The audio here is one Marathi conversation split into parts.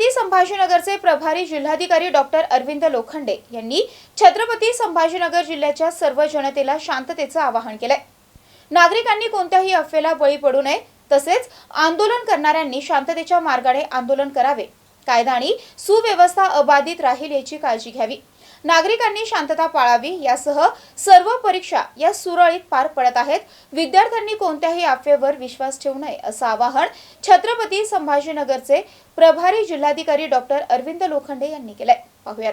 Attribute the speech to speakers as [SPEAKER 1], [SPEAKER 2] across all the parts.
[SPEAKER 1] छत्रपती संभाजीनगरचे प्रभारी जिल्हाधिकारी डॉक्टर अरविंद लोखंडे यांनी छत्रपती संभाजीनगर जिल्ह्याच्या सर्व जनतेला शांततेचं आवाहन केलंय. नागरिकांनी कोणत्याही अफवेला बळी पडू नये तसेच आंदोलन करणाऱ्यांनी शांततेच्या मार्गाने आंदोलन करावे. कायदा आणि सुव्यवस्था अबाधित राहील याची काळजी घ्यावी. नागरिकांनी शांतता पाळावी यासह सर्व परीक्षा या सुरळीत पार पडत आहेत. विद्यार्थ्यांनी कोणत्याही अफवेवर विश्वास ठेवू नये असं आवाहन छत्रपती संभाजीनगरचे प्रभारी जिल्हाधिकारी डॉक्टर अरविंद लोखंडे यांनी केलंय. पाहुयात.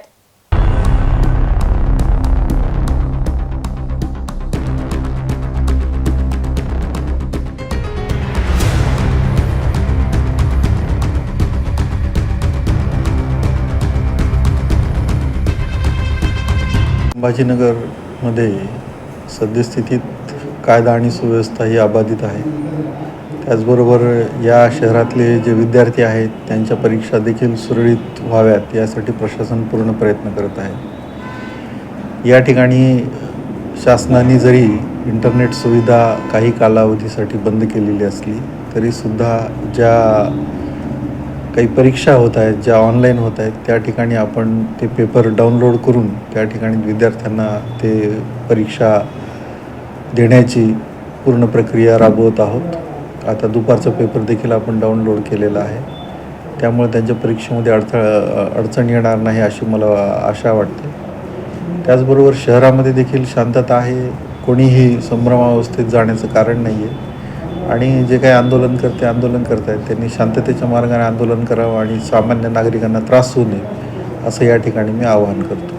[SPEAKER 2] संभाजीनगरमध्ये सद्यस्थितीत कायदा आणि सुव्यवस्था ही अबाधित आहे. त्याचबरोबर या शहरातले जे विद्यार्थी आहेत त्यांच्या परीक्षा देखील सुरळीत व्हाव्यात यासाठी प्रशासन पूर्ण प्रयत्न करत आहे. या ठिकाणी शासनाने जरी इंटरनेट सुविधा काही कालावधीसाठी बंद केलेली असली तरीसुद्धा ज्या काही परीक्षा होत आहेत ज्या ऑनलाईन होत आहेत त्या ठिकाणी आपण ते पेपर डाउनलोड करून त्या ठिकाणी विद्यार्थ्यांना ते परीक्षा देण्याची पूर्ण प्रक्रिया राबवत आहोत. आता दुपारचा पेपर देखील आपण डाउनलोड केलेला आहे. त्यामुळे त्यांच्या परीक्षेमध्ये अडथळा अडचण येणार नाही अशी मला आशा वाटते. त्याचबरोबर शहरामध्ये देखील शांतता आहे. कोणीही संभ्रमावस्थेत जाण्याचं कारण नाही आहे आणि जे काही आंदोलन करते आंदोलन करत आहेत त्यांनी शांततेच्या मार्गाने आंदोलन करावं आणि सामान्य नागरिकांना त्रास होऊ नये असं या ठिकाणी मी आवाहन करतो.